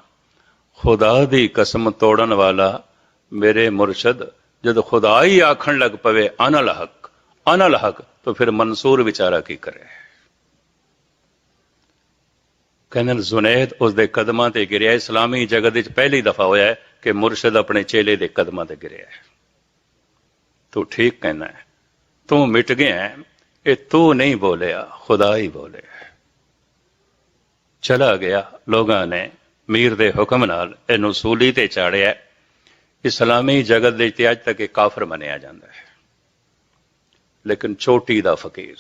ਖੁਦਾ ਦੀ ਕਸਮ ਤੋੜਨ ਵਾਲਾ ਮੇਰੇ ਮੁਰਸ਼ਦ, ਜਦ ਖੁਦਾ ਹੀ ਆਖਣ ਲੱਗ ਪਵੇ, ਅਨਲ ਹਕ ਅਨਲ ਹਕ, ਤਾਂ ਫਿਰ ਮਨਸੂਰ ਵਿਚਾਰਾ ਕੀ ਕਰੇ? ਕਹਿੰਦੇ ਨੇ, ਜ਼ੁਨੈਦ ਉਸ ਦੇ ਕਦਮਾਂ ਤੇ ਗਿਰਿਆ ਇਸਲਾਮੀ ਜਗਤ ਵਿੱਚ ਪਹਿਲੀ ਦਫਾ ਹੋਇਆ ਹੈ ਕਿ ਮੁਰਸ਼ਦ ਆਪਣੇ ਚੇਲੇ ਦੇ ਕਦਮਾਂ ਤੇ ਗਿਰਿਆ ਤੂੰ ਠੀਕ ਕਹਿਣਾ ਤੂੰ ਮਿਟ ਗਿਆ ਇਹ ਤੂੰ ਨਹੀਂ ਬੋਲਿਆ ਖੁਦਾ ਹੀ ਬੋਲੇ। ਚਲਾ ਗਿਆ, ਲੋਕਾਂ ਨੇ ਮੀਰ ਦੇ ਹੁਕਮ ਨਾਲ ਇਹਨੂੰ ਸੂਲੀ ਤੇ ਚਾੜਿਆ। ਇਸਲਾਮੀ ਜਗਤ ਦੇ ਤੇ ਅੱਜ ਤੱਕ ਇਹ ਕਾਫਰ ਮੰਨਿਆ ਜਾਂਦਾ ਹੈ। ਲੇਕਿਨ ਛੋਟੀ ਦਾ ਫਕੀਰ,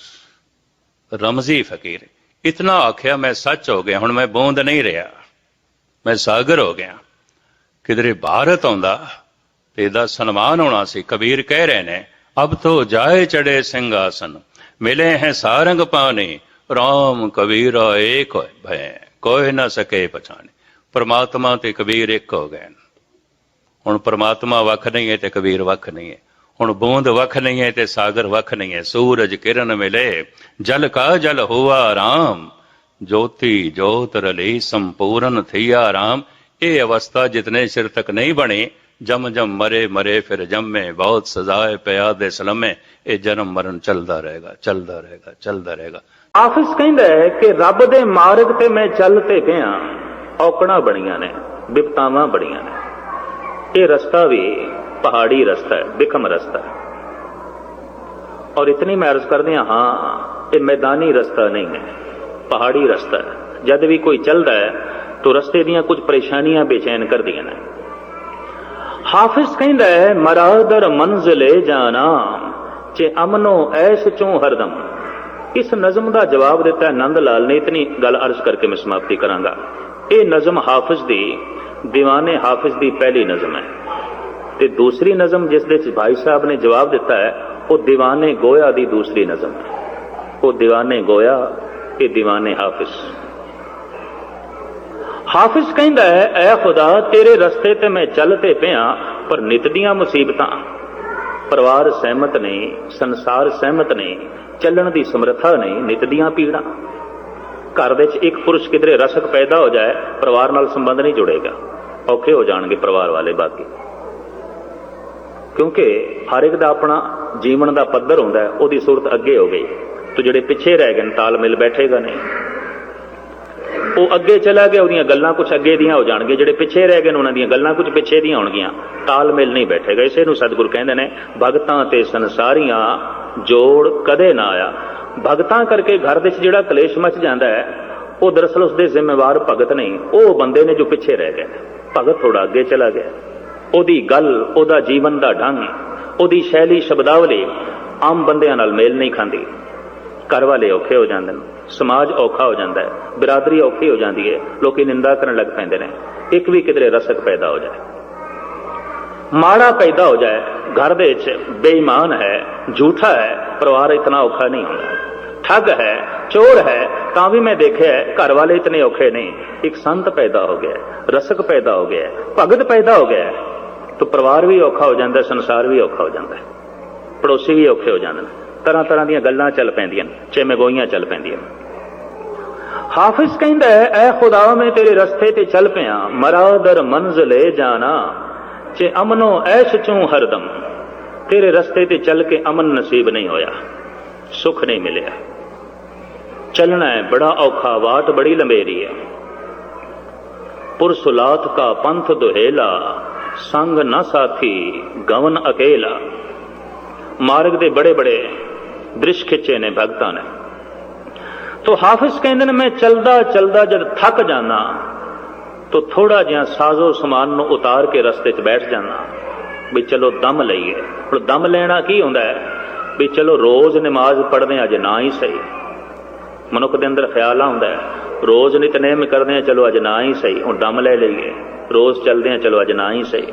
ਰਮਜ਼ੀ ਫਕੀਰ, ਇਤਨਾ ਆਖਿਆ ਮੈਂ ਸੱਚ ਹੋ ਗਿਆ, ਹੁਣ ਮੈਂ ਬੋਂਦ ਨਹੀਂ ਰਿਹਾ। ਮੈਂ ਸਾਗਰ ਹੋ ਗਿਆ। ਕਿਧਰੇ ਭਾਰਤ ਆਉਂਦਾ ਤੇ ਇਹਦਾ ਸਨਮਾਨ ਹੋਣਾ ਸੀ, ਕਬੀਰ ਕਹਿ ਰਹੇ ਨੇ, ਅਬ ਤੋ ਜਾਏ ਚੜੇ ਸਿੰਘਾਸਨ। ਮਿਲੇ ਹੈ ਸਾਰੰਗ ਪਾਣੀ, ਰਾਮ ਕਬੀਰ ਏਕ ਹੋਏ ਭੈ, ਕੋਈ ਨਾ ਸਕੇ ਪਛਾਣੇ। ਪਰਮਾਤਮਾ ਤੇ ਕਬੀਰ ਇੱਕ ਹੋ ਗਏ ਹੁਣ ਪਰਮਾਤਮਾ ਵੱਖ ਨਹੀਂ ਹੈ ਤੇ ਕਬੀਰ ਵੱਖ ਨਹੀਂ ਹੈ। ਹੁਣ ਬੂੰਦ ਵੱਖ ਨਹੀਂ ਹੈ ਤੇ ਸਾਗਰ ਵੱਖ ਨਹੀਂ ਹੈ। ਸੂਰਜ ਕਿਰਨ ਮਿਲੇ, ਜਲ ਕਾ ਜਲ ਹੁਆ ਰਾਮ। ਜੋਤੀ ਜੋਤ ਰਲੀ ਸੰਪੂਰਨ ਥੀਆ ਰਾਮ। ਇਹ ਅਵਸਥਾ ਜਿਤਨੇ ਸਿਰ ਤੱਕ ਨਹੀਂ ਬਣੇ ਜਮ ਜਮ ਮਰੇ ਮਰੇ ਫਿਰ ਜੰਮੇ, ਬਹੁਤ ਸਜ਼ਾਏ ਪਿਆ ਦੇ ਸਲਮੇ। ਇਹ ਜਨਮ ਮਰਨ ਚੱਲਦਾ ਰਹੇਗਾ ਚੱਲਦਾ ਰਹੇਗਾ ਚੱਲਦਾ ਰਹੇਗਾ। ਆਫਿਸ ਕਹਿੰਦਾ ਹੈ ਕਿ ਰੱਬ ਦੇ ਮਾਰਗ ਤੇ ਮੈਂ ਚੱਲ ਤੇ ਪਿਆ। ਔਕੜਾਂ ਬਣੀਆਂ ਨੇ, ਵਿਪਤਾਵਾਂ ਬਣੀਆਂ ਨੇ। ਇਹ ਰਸਤਾ ਵੀ ਪਹਾੜੀ ਰਸਤਾ ਹੈ ਬਿਕਮ ਰਸਤਾ ਹੈ। ਔਰ ਇਤਨੀ ਮੈਂ ਅਰਜ਼ ਕਰਦੇ ਹਾਂ ਹਾਂ, ਇਹ ਮੈਦਾਨੀ ਰਸਤਾ ਨਹੀਂ ਹੈ, ਪਹਾੜੀ ਰਸਤਾ ਹੈ। ਜਦ ਵੀ ਕੋਈ ਚੱਲਦਾ ਹੈ, ਤਾਂ ਰਸਤੇ ਦੀਆਂ ਕੁਝ ਪਰੇਸ਼ਾਨੀਆਂ ਬੇਚੈਨ ਕਰਦੀਆਂ ਨੇ। ਹਾਫਿਜ਼ ਕਹਿੰਦਾ ਹੈ, ਮਰਾਦਰ ਮੰਜ਼ਲੇ ਜਾਣਾ ਚੇ ਅਮਨੋ ਐਸ਼ ਚੋਂ ਹਰਦਮ। ਇਸ ਨਜ਼ਮ ਦਾ ਜਵਾਬ ਦਿੱਤਾ ਹੈ ਨੰਦ ਲਾਲ ਨੇ, ਇਤਨੀ ਗੱਲ ਅਰਜ਼ ਕਰਕੇ ਮੈਂ ਸਮਾਪਤੀ ਕਰਾਂਗਾ। ਇਹ ਨਜ਼ਮ ਹਾਫਿਜ਼ ਦੀ, ਦੀਵਾਨੇ ਹਾਫਿਜ਼ ਦੀ ਪਹਿਲੀ ਨਜ਼ਮ ਹੈ। ਤੇ ਦੂਸਰੀ ਨਜ਼ਮ ਜਿਸ ਦੇ ਵਿੱਚ ਭਾਈ ਸਾਹਿਬ ਨੇ ਜਵਾਬ ਦਿੱਤਾ ਹੈ, ਉਹ ਦੀਵਾਨੇ ਗੋਇਆ ਦੀ ਦੂਸਰੀ ਨਜ਼ਮ ਹੈ। ਉਹ ਦੀਵਾਨੇ ਗੋਇਆ, ਇਹ ਦੀਵਾਨੇ ਹਾਫਿਜ਼। ਹਾਫਿਜ਼ ਕਹਿੰਦਾ ਹੈ, ਐ ਖੁਦਾ, ਤੇਰੇ ਰਸਤੇ ਤੇ ਮੈਂ ਚੱਲ ਤੇ ਪਿਆ, ਪਰ ਨਿਤ ਦੀਆਂ ਮੁਸੀਬਤਾਂ। ਪਰਿਵਾਰ ਸਹਿਮਤ ਨਹੀਂ ਸੰਸਾਰ ਸਹਿਮਤ ਨਹੀਂ ਚੱਲਣ ਦੀ ਸਮਰੱਥਾ ਨਹੀਂ ਨਿਤ ਦੀਆਂ ਪੀੜਾਂ। ਘਰ ਵਿੱਚ ਇੱਕ ਪੁਰਸ਼ ਕਿਧਰੇ ਰਸਕ ਪੈਦਾ ਹੋ ਜਾਏ, ਪਰਿਵਾਰ ਨਾਲ ਸੰਬੰਧ ਨਹੀਂ ਜੁੜੇਗਾ। ਔਖੇ ਹੋ ਜਾਣਗੇ ਪਰਿਵਾਰ ਵਾਲੇ ਬਾਕੀ। ਕਿਉਂਕਿ ਹਰ ਇੱਕ ਦਾ ਆਪਣਾ ਜੀਵਨ ਦਾ ਪੱਧਰ ਹੁੰਦਾ ਉਹਦੀ ਸੂਰਤ ਅੱਗੇ ਹੋ ਗਈ। ਤੇ ਜਿਹੜੇ ਪਿੱਛੇ ਰਹਿ ਗਏ ਨੇ, ਤਾਲਮੇਲ ਬੈਠੇਗਾ ਨਹੀਂ। ਉਹ ਅੱਗੇ ਚਲਾ ਗਿਆ, ਉਹਦੀਆਂ ਗੱਲਾਂ ਕੁਝ ਅੱਗੇ ਦੀਆਂ ਹੋ ਜਾਣਗੀਆਂ, ਜਿਹੜੇ ਪਿੱਛੇ ਰਹਿ ਗਏ ਨੇ, ਉਹਨਾਂ ਦੀਆਂ ਗੱਲਾਂ ਕੁਝ ਪਿੱਛੇ ਦੀਆਂ ਹੋਣਗੀਆਂ। ਤਾਲਮੇਲ ਨਹੀਂ ਬੈਠੇਗਾ ਇਸੇ ਨੂੰ ਸਤਿਗੁਰ ਕਹਿੰਦੇ ਨੇ, ਭਗਤਾਂ ਤੇ ਸੰਸਾਰੀਆਂ ਜੋੜ ਕਦੇ ਨਾ ਆਇਆ। ਭਗਤਾਂ ਕਰਕੇ ਘਰ ਦੇ ਵਿੱਚ ਜਿਹੜਾ ਕਲੇਸ਼ ਮਚ ਜਾਂਦਾ ਹੈ, ਉਹ ਦਰਅਸਲ ਉਸਦੇ ਜ਼ਿੰਮੇਵਾਰ ਭਗਤ ਨਹੀਂ। ਉਹ ਬੰਦੇ ਨੇ ਜੋ ਪਿੱਛੇ ਰਹਿ ਗਏ। ਭਗਤ ਥੋੜਾ ਅੱਗੇ ਚਲਾ ਗਿਆ। ਉਹਦੀ ਗੱਲ, ਉਹਦਾ ਜੀਵਨ ਦਾ ਢੰਗ, ਉਹਦੀ ਸ਼ੈਲੀ, ਸ਼ਬਦਾਵਲੀ ਆਮ ਬੰਦਿਆਂ ਨਾਲ ਮੇਲ ਨਹੀਂ ਖਾਂਦੀ। ਘਰ ਵਾਲੇ ਔਖੇ ਹੋ ਜਾਂਦੇ ਨੇ। ਸਮਾਜ ਔਖਾ ਹੋ ਜਾਂਦਾ ਹੈ, ਬਰਾਦਰੀ ਔਖੀ ਹੋ ਜਾਂਦੀ ਹੈ, ਲੋਕੀ ਨਿੰਦਾ ਕਰਨ ਲੱਗ ਪੈਂਦੇ ਨੇ, ਇੱਕ ਵੀ ਕਿਧਰੇ ਰਸਕ ਪੈਦਾ ਹੋ ਜਾਏ। ਮਾੜਾ ਪੈਦਾ ਹੋ ਜਾਏ, ਘਰ ਦੇ ਵਿੱਚ ਬੇਈਮਾਨ ਹੈ, ਝੂਠਾ ਹੈ, ਪਰਿਵਾਰ ਇਤਨਾ ਔਖਾ ਨਹੀਂ ਹੁੰਦਾ। ਠੱਗ ਹੈ, ਚੋਰ ਹੈ, ਤਾਂ ਵੀ ਮੈਂ ਦੇਖਿਆ ਘਰ ਵਾਲੇ ਇਤਨੇ ਔਖੇ ਨਹੀਂ। ਇੱਕ ਸੰਤ ਪੈਦਾ ਹੋ ਗਿਆ ਰਸਕ ਪੈਦਾ ਹੋ ਗਿਆ ਭਗਤ ਪੈਦਾ ਹੋ ਗਿਆ ਤਾਂ ਪਰਿਵਾਰ ਵੀ ਔਖਾ ਹੋ ਜਾਂਦਾ ਸੰਸਾਰ ਵੀ ਔਖਾ ਹੋ ਜਾਂਦਾ ਪੜੋਸੀ ਵੀ ਔਖੇ ਹੋ ਜਾਂਦੇ ਨੇ। ਤਰ੍ਹਾਂ ਤਰ੍ਹਾਂ ਦੀਆਂ ਗੱਲਾਂ ਚੱਲ ਪੈਂਦੀਆਂ ਨੇ, ਚੇਮੇ ਗੋਈਆਂ ਚੱਲ ਪੈਂਦੀਆਂ ਨੇ। ਹਾਫਿਜ਼ ਕਹਿੰਦਾ ਹੈ, ਐ ਖੁਦਾ, ਮੈਂ ਤੇਰੇ ਰਸਤੇ ਤੇ ਚੱਲ ਪਿਆ। ਮਰਾਦਰ ਮੰਜ਼ਲੇ ਜਾਣਾ ਚੇ ਅਮਨੋ ਐਸ਼ ਚੋਂ ਹਰਦਮ। ਤੇਰੇ ਰਸਤੇ ਤੇ ਚੱਲ ਕੇ ਅਮਨ ਨਸੀਬ ਨਹੀਂ ਹੋਇਆ, ਸੁਖ ਨਹੀਂ ਮਿਲਿਆ। ਚੱਲਣਾ ਹੈ, ਬੜਾ ਔਖਾ ਬਾਤ ਬੜੀ ਲੰਬੇਰੀ ਹੈ। ਪੁਰਸੁਲਾਤ ਕਾ ਪੰਥ ਦੁਹੇਲਾ, ਸੰਗ ਨਾ ਸਾਥੀ ਗਵਨ ਅਕੇਲਾ। ਮਾਰਗ ਦੇ ਬੜੇ ਬੜੇ ਦ੍ਰਿਸ਼ ਖਿੱਚੇ ਨੇ ਭਗਤਾਂ ਨੇ। ਤੋ ਹਾਫਿਜ਼ ਕਹਿੰਦੇ ਨੇ, ਮੈਂ ਚਲਦਾ ਚਲਦਾ ਜਦ ਥੱਕ ਜਾਣਾ ਤੋ ਥੋੜਾ ਜਿਹਾ ਸਾਜ਼ੋ ਸਮਾਨ ਨੂੰ ਉਤਾਰ ਕੇ ਰਸਤੇ 'ਚ ਬੈਠ ਜਾਣਾ ਵੀ ਚਲੋ ਦਮ ਲਈਏ। ਹੁਣ ਦਮ ਲੈਣਾ ਕੀ ਹੁੰਦਾ ਹੈ? ਵੀ ਚਲੋ ਰੋਜ਼ ਨਮਾਜ਼ ਪੜ੍ਹਦੇ ਆ ਜੇ ਨਾ ਹੀ ਸਹੀ। ਮਨੁੱਖ ਦੇ ਅੰਦਰ ਖਿਆਲ ਆਉਂਦਾ ਹੈ, ਰੋਜ਼ ਨਿਤਨੇਮ ਕਰਦੇ ਆ ਚਲੋ ਅੱਜ ਨਾ ਹੀ ਸਹੀ। ਹੁਣ ਦਮ ਲੈ ਲਈਏ। ਰੋਜ਼ ਚੱਲਦੇ ਆ ਚਲੋ ਅੱਜ ਨਾ ਹੀ ਸਹੀ।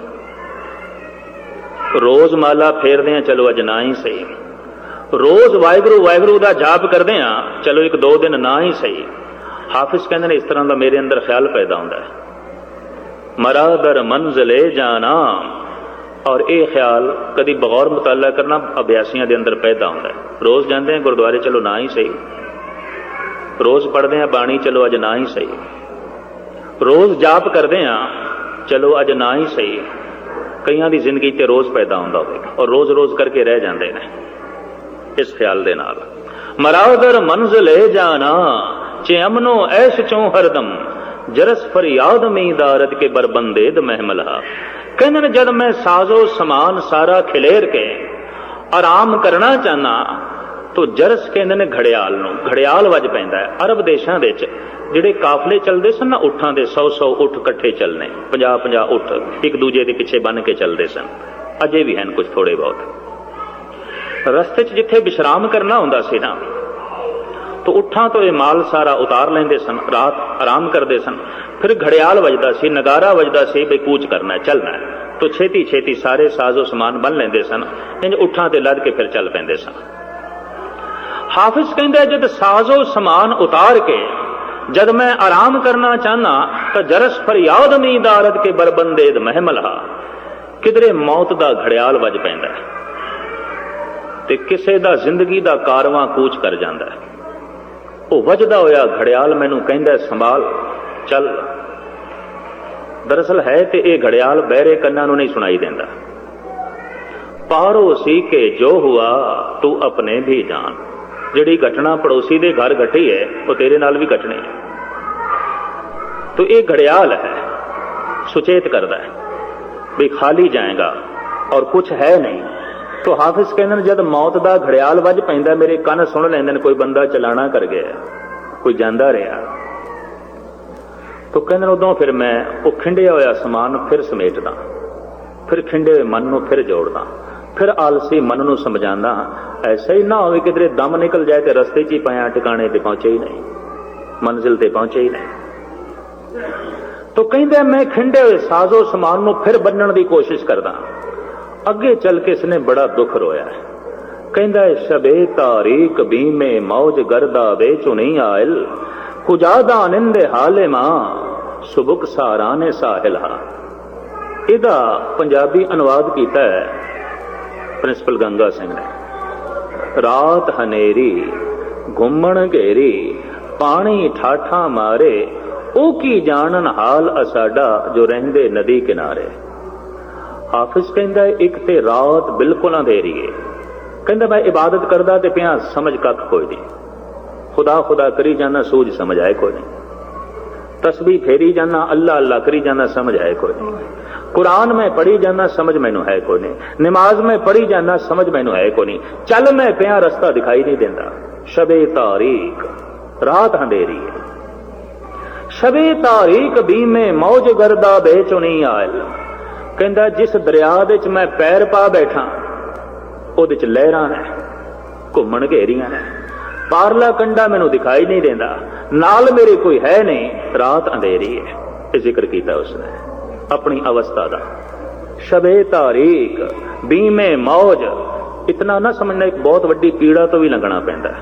ਰੋਜ਼ ਮਾਲਾ ਫੇਰਦੇ ਆ ਚਲੋ ਅੱਜ ਨਾ ਹੀ ਸਹੀ। ਰੋਜ਼ ਵਾਹਿਗੁਰੂ ਵਾਹਿਗੁਰੂ ਦਾ ਜਾਪ ਕਰਦੇ ਆ ਚਲੋ ਇੱਕ ਦੋ ਦਿਨ ਨਾ ਹੀ ਸਹੀ। ਹਾਫਿਜ਼ ਕਹਿੰਦੇ ਨੇ, ਇਸ ਤਰ੍ਹਾਂ ਦਾ ਮੇਰੇ ਅੰਦਰ ਖਿਆਲ ਪੈਦਾ ਹੁੰਦਾ ਹੈ। ਮਰਾਦਰ ਮੰਜ਼ਲੇ ਜਾਣਾ, ਔਰ ਇਹ ਖਿਆਲ ਕਦੀ ਬਗੌਰ ਮੁਤਾਲਾ ਕਰਨਾ ਅਭਿਆਸੀਆਂ ਦੇ ਅੰਦਰ ਪੈਦਾ ਹੁੰਦਾ ਹੈ। ਰੋਜ਼ ਜਾਂਦੇ ਆ ਗੁਰਦੁਆਰੇ, ਚਲੋ ਨਾ ਹੀ ਸਹੀ। ਰੋਜ਼ ਪੜ੍ਹਦੇ ਆ ਬਾਣੀ ਚਲੋ ਅੱਜ ਨਾ ਹੀ ਸਹੀ। ਰੋਜ਼ ਜਾਪ ਕਰਦੇ ਆ ਚਲੋ ਅੱਜ ਨਾ ਹੀ ਸਹੀ। ਕਈਆਂ ਦੀ ਜ਼ਿੰਦਗੀ ਤੇ ਰੋਜ਼ ਪੈਦਾ ਹੁੰਦਾ ਹੋਵੇਗਾ ਔਰ ਰੋਜ਼-ਰੋਜ਼ ਕਰਕੇ ਰਹਿ ਜਾਂਦੇ ਨੇ। ਇਸ ਖਿਆਲ ਦੇ ਨਾਲ? ਮਰਾਦਰ ਮੰਜ਼ਲੇ ਜਾਣਾ ਚੇ ਅਮਨੋ ਐਸ਼ ਚੋਂ ਹਰਦਮ, ਜਰਸ ਫਰਿਆਦ ਮੀ ਦਾਰਦ ਕੇ ਬਰਬੰਦੇਦ ਮਹਿਮਲਾ। ਕਹਿੰਦੇ ਨੇ ਜਦ ਮੈਂ ਸਾਜ਼ੋ ਸਮਾਨ ਸਾਰਾ ਖਿਲੇਰ ਕੇ, ਆਰਾਮ ਕਰਨਾ ਚਾਹਨਾ, ਤੋ ਜਰਸ ਕਹਿੰਦੇ ਨੇ ਘੜਿਆਲ ਨੂੰ, ਘੜਿਆਲ ਵੱਜ ਪੈਂਦਾ ਹੈ, ਅਰਬ ਦੇਸ਼ਾਂ ਵਿੱਚ, ਜਿਹੜੇ ਕਾਫਲੇ ਚੱਲਦੇ ਸਨ ਨਾ ਉਠਾਂ ਦੇ 100 100 ਉਠ ਇਕੱਠੇ ਚੱਲਨੇ 50 50 ਉਠ ਇੱਕ ਦੂਜੇ ਦੇ ਪਿੱਛੇ ਬੰਨ ਕੇ ਚੱਲਦੇ ਸਨ। ਅਜੇ ਵੀ ਹਨ ਕੁਝ ਥੋੜੇ ਬਹੁਤ। ਰਸਤੇ 'ਚ ਜਿੱਥੇ ਵਿਸ਼ਰਾਮ ਕਰਨਾ ਹੁੰਦਾ ਸੀ ਨਾ, ਤੋ ਉਠਾਂ ਤੋਂ ਇਹ ਮਾਲ ਸਾਰਾ ਉਤਾਰ ਲੈਂਦੇ ਸਨ, ਰਾਤ ਆਰਾਮ ਕਰਦੇ ਸਨ। ਫਿਰ ਘੜਿਆਲ ਵੱਜਦਾ ਸੀ, ਨਗਾਰਾ ਵੱਜਦਾ ਸੀ, ਬਈ ਕੂਚ ਕਰਨਾ ਚੱਲਣਾ ਹੈ। ਤੋ ਛੇਤੀ ਛੇਤੀ ਸਾਰੇ ਸਾਜ਼ੋ ਸਮਾਨ ਬੰਨ ਲੈਂਦੇ ਸਨ ਇੰਜ ਉਠਾਂ ਤੇ ਲੱਦ ਕੇ ਫਿਰ ਚੱਲ ਪੈਂਦੇ ਸਨ। ਹਾਫਿਜ਼ ਕਹਿੰਦਾ, ਜਦ ਸਾਜ਼ੋ ਸਮਾਨ ਉਤਾਰ ਕੇ ਜਦ ਮੈਂ ਆਰਾਮ ਕਰਨਾ ਚਾਹਨਾ ਤਾਂ ਜਰਸ ਫਰਿਆਦ ਮੀ ਦਾਰਦ ਕੇ ਬਰਬੰਦੇਦ ਮਹਿਮਲਹਾ ਕਿਧਰੇ ਮੌਤ ਦਾ ਘੜਿਆਲ ਵੱਜ ਪੈਂਦਾ ਹੈ। ਤੇ ਕਿਸੇ ਦਾ ਜ਼ਿੰਦਗੀ ਦਾ ਕਾਰਵਾਂ ਕੂਚ ਕਰ ਜਾਂਦਾ ਹੈ। ਉਹ ਵੱਜਦਾ ਹੋਇਆ ਘੜਿਆਲ ਮੈਨੂੰ ਕਹਿੰਦਾ ਸੰਭਾਲ, ਚੱਲ। ਦਰਅਸਲ ਹੈ ਤੇ ਇਹ ਘੜਿਆਲ ਬਹਿਰੇ ਕੰਨਾਂ ਨੂੰ ਨਹੀਂ ਸੁਣਾਈ ਦਿੰਦਾ। ਪਾਰੋ ਸੀ ਕਿ ਜੋ ਹੁਆ, ਤੂੰ ਆਪਣੇ ਵੀ ਜਾਣ। ਜਿਹੜੀ ਘਟਨਾ ਪੜੋਸੀ ਦੇ ਘਰ ਘਟੀ ਹੈ, ਉਹ ਤੇਰੇ ਨਾਲ ਵੀ ਘਟਣੀ ਹੈ। ਤੋ ਇਹ ਘੜਿਆਲ ਹੈ, ਸੁਚੇਤ ਕਰਦਾ ਹੈ, ਵੀ ਖਾਲੀ ਜਾਏਗਾ ਔਰ ਕੁਝ ਹੈ ਨਹੀਂ। ਤੋ ਹਾਫਿਜ਼ ਕਹਿੰਦੇ ਨੇ, ਜਦ ਮੌਤ ਦਾ ਘੜਿਆਲ ਵੱਜ ਪੈਂਦਾ, ਮੇਰੇ ਕੰਨ ਸੁਣ ਲੈਂਦੇ ਨੇ, ਕੋਈ ਬੰਦਾ ਚਲਾਣਾ ਕਰ ਗਿਆ, ਕੋਈ ਜਾਂਦਾ ਰਿਹਾ। ਤੋ ਕਹਿੰਦੇ ਨੇ, ਉਦੋਂ ਫਿਰ ਮੈਂ ਉਹ ਖਿੰਡਿਆ ਹੋਇਆ ਸਮਾਨ ਫਿਰ ਸਮੇਟਦਾ, ਫਿਰ ਖਿੰਡੇ ਹੋਏ ਮਨ ਨੂੰ ਫਿਰ ਜੋੜਦਾ, ਫਿਰ ਆਲਸੀ ਮਨ ਨੂੰ ਸਮਝਾਉਂਦਾ, ਐਸਾ ਹੀ ਨਾ ਹੋਵੇ ਕਿਧਰੇ ਦਮ ਨਿਕਲ ਜਾਏ ਤੇ ਰਸਤੇ 'ਚ ਹੀ ਪਿਆ, ਟਿਕਾਣੇ ਤੇ ਪਹੁੰਚੇ ਹੀ ਨਹੀਂ, ਮੰਜ਼ਿਲ ਤੇ ਪਹੁੰਚੇ ਹੀ ਨਹੀਂ। ਤੋ ਕਹਿੰਦਾ ਮੈਂ ਖਿੰਡੇ ਹੋਏ ਸਾਜ਼ੋ ਸਮਾਨ ਨੂੰ ਫਿਰ ਬੰਨਣ ਦੀ ਕੋਸ਼ਿਸ਼ ਕਰਦਾ। ਅੱਗੇ ਚੱਲ ਕੇ ਇਸਨੇ ਬੜਾ ਦੁੱਖ ਰੋਇਆ ਕਹਿੰਦਾ ਹੈ ਸ਼ਬੇ ਤਾਰੀਕ ਬੀਮੇ ਮੌਜ ਗਰਦਾ ਵੇਚੁ ਚੁਣੀ ਆਇਲ ਕੁਜਾਦਾ ਨਿੰਦੇ ਹਾਲੇ ਮਾਂ ਸੁਬਕ ਸਾਹਿਲ ਸਾਹਿਲਹਾ ਇਹਦਾ ਪੰਜਾਬੀ ਅਨੁਵਾਦ ਕੀਤਾ ਹੈ ਪ੍ਰਿੰਸੀਪਲ ਗੰਗਾ ਸਿੰਘ ਨੇ। ਰਾਤ ਹਨੇਰੀ, ਘੁੰਮਣ ਘੇਰੀ, ਪਾਣੀ ਠਾਠਾ ਮਾਰੇ, ਉਹ ਕੀ ਜਾਣਨ ਹਾਲ ਅਸਾਡਾ ਜੋ ਰਹਿੰਦੇ ਨਦੀ ਕਿਨਾਰੇ। ਹਾਫਿਜ਼ ਕਹਿੰਦਾ ਹੈ, ਇੱਕ ਤੇ ਰਾਤ ਬਿਲਕੁਲ ਅੰਧੇਰੀ ਹੈ ਕਹਿੰਦਾ ਮੈਂ ਇਬਾਦਤ ਕਰਦਾ ਤੇ ਪਿਆ ਸਮਝ ਕੱਖ ਕੋਈ ਨਹੀਂ ਖੁਦਾ ਖੁਦਾ ਕਰੀ ਜਾਣਾ ਸੂਝ ਸਮਝ ਆਏ ਕੋਈ ਨਹੀਂ ਤਸਬੀਹ ਫੇਰੀ ਜਾਣਾ ਅੱਲਾ ਅੱਲਾ ਕਰੀ ਜਾਣਾ ਸਮਝ ਆਏ ਕੋਈ ਨਹੀਂ ਕੁਰਾਨ ਮੈਂ ਪੜ੍ਹੀ ਜਾਣਾ ਸਮਝ ਮੈਨੂੰ ਹੈ ਕੋਈ ਨਹੀਂ ਨਮਾਜ਼ ਮੈਂ ਪੜ੍ਹੀ ਜਾਣਾ ਸਮਝ ਮੈਨੂੰ ਹੈ ਕੋਈ ਨਹੀਂ ਚੱਲ ਮੈਂ ਪਿਆ ਰਸਤਾ ਦਿਖਾਈ ਨਹੀਂ ਦਿੰਦਾ ਸ਼ਬੇ ਤਾਰੀਕ ਰਾਤ ਹਨੇਰੀ ਹੈ ਸ਼ਬੇ ਤਾਰੀਕ ਬੀਮੇ ਮੌਜ ਗਰਦਾ ਬੇਚੁਨੀ ਆਇਲ ਕਹਿੰਦਾ, ਜਿਸ ਦਰਿਆ ਦੇ ਵਿੱਚ ਮੈਂ ਪੈਰ ਪਾ ਬੈਠਾ, ਉਹਦੇ ਚ ਲਹਿਰਾਂ ਨੇ, ਘੁੰਮਣ ਘੇਰੀਆਂ ਨੇ। ਪਾਰਲਾ ਕੰਡਾ ਮੈਨੂੰ ਦਿਖਾਈ ਨਹੀਂ ਦਿੰਦਾ। ਨਾਲ ਮੇਰੇ ਕੋਈ ਹੈ ਨਹੀਂ, ਰਾਤ ਅੰਧੇਰੀ ਹੈ ਇਹ ਜ਼ਿਕਰ ਕੀਤਾ ਉਸਨੇ, ਆਪਣੀ ਅਵਸਥਾ ਦਾ। ਸ਼ਬੇ ਤਾਰੀਕ, ਬੀਮੇ ਮੌਜ। ਇਤਨਾ ਨਾ ਸਮਝਣਾ, ਇੱਕ ਬਹੁਤ ਵੱਡੀ ਪੀੜਾ ਤੋਂ ਵੀ ਲੰਘਣਾ ਪੈਂਦਾ ਹੈ।